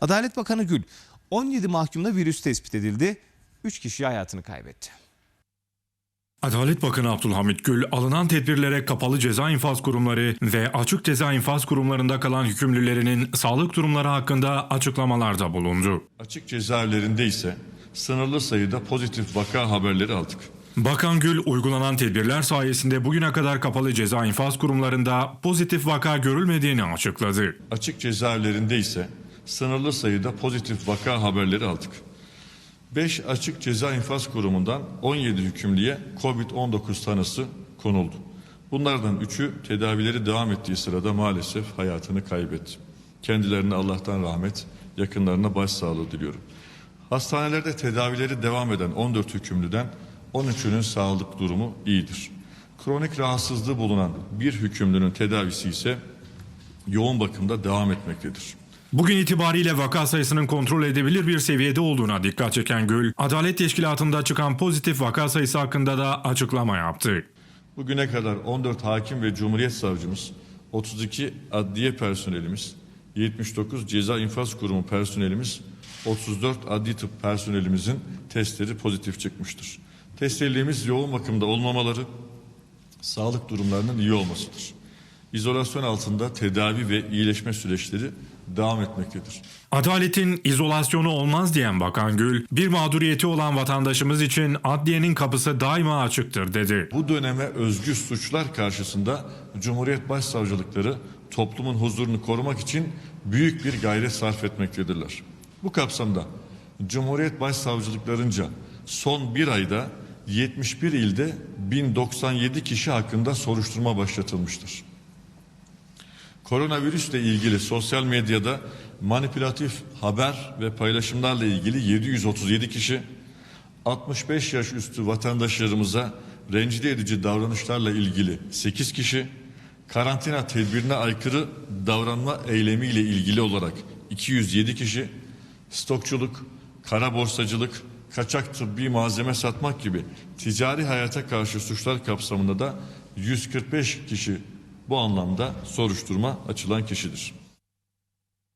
Adalet Bakanı Gül 17 mahkumda virüs tespit edildi. 3 kişi hayatını kaybetti. Adalet Bakanı Abdülhamit Gül, alınan tedbirlere kapalı ceza infaz kurumları ve açık ceza infaz kurumlarında kalan hükümlülerinin sağlık durumları hakkında açıklamalarda bulundu. Açık cezaevlerinde ise sınırlı sayıda pozitif vaka haberleri aldık. Bakan Gül, uygulanan tedbirler sayesinde bugüne kadar kapalı ceza infaz kurumlarında pozitif vaka görülmediğini açıkladı. Açık cezaevlerinde ise sınırlı sayıda pozitif vaka haberleri aldık. 5 açık ceza infaz kurumundan 17 hükümlüye COVID-19 tanısı konuldu. Bunlardan 3'ü tedavileri devam ettiği sırada maalesef hayatını kaybetti. Kendilerine Allah'tan rahmet, yakınlarına başsağlığı diliyorum. Hastanelerde tedavileri devam eden 14 hükümlüden 13'ünün sağlık durumu iyidir. Kronik rahatsızlığı bulunan bir hükümlünün tedavisi ise yoğun bakımda devam etmektedir. Bugün itibariyle vaka sayısının kontrol edebilir bir seviyede olduğuna dikkat çeken Gül, Adalet Teşkilatı'nda çıkan pozitif vaka sayısı hakkında da açıklama yaptı. Bugüne kadar 14 hakim ve cumhuriyet savcımız, 32 adliye personelimiz, 79 ceza infaz kurumu personelimiz, 34 adli tıp personelimizin testleri pozitif çıkmıştır. Testliliğimiz yoğun bakımda olmamaları, sağlık durumlarının iyi olmasıdır. İzolasyon altında tedavi ve iyileşme süreçleri devam etmektedir. Adaletin izolasyonu olmaz diyen Bakan Gül, bir mağduriyeti olan vatandaşımız için adliyenin kapısı daima açıktır dedi. Bu döneme özgü suçlar karşısında Cumhuriyet Başsavcılıkları toplumun huzurunu korumak için büyük bir gayret sarf etmektedirler. Bu kapsamda Cumhuriyet Başsavcılıklarınca son bir ayda 71 ilde 1097 kişi hakkında soruşturma başlatılmıştır. Koronavirüsle ilgili sosyal medyada manipülatif haber ve paylaşımlarla ilgili 737 kişi, 65 yaş üstü vatandaşlarımıza rencide edici davranışlarla ilgili 8 kişi, karantina tedbirine aykırı davranma eylemiyle ilgili olarak 207 kişi, stokçuluk, kara borsacılık, kaçak tıbbi malzeme satmak gibi ticari hayata karşı suçlar kapsamında da 145 kişi bu anlamda soruşturma açılan kişidir.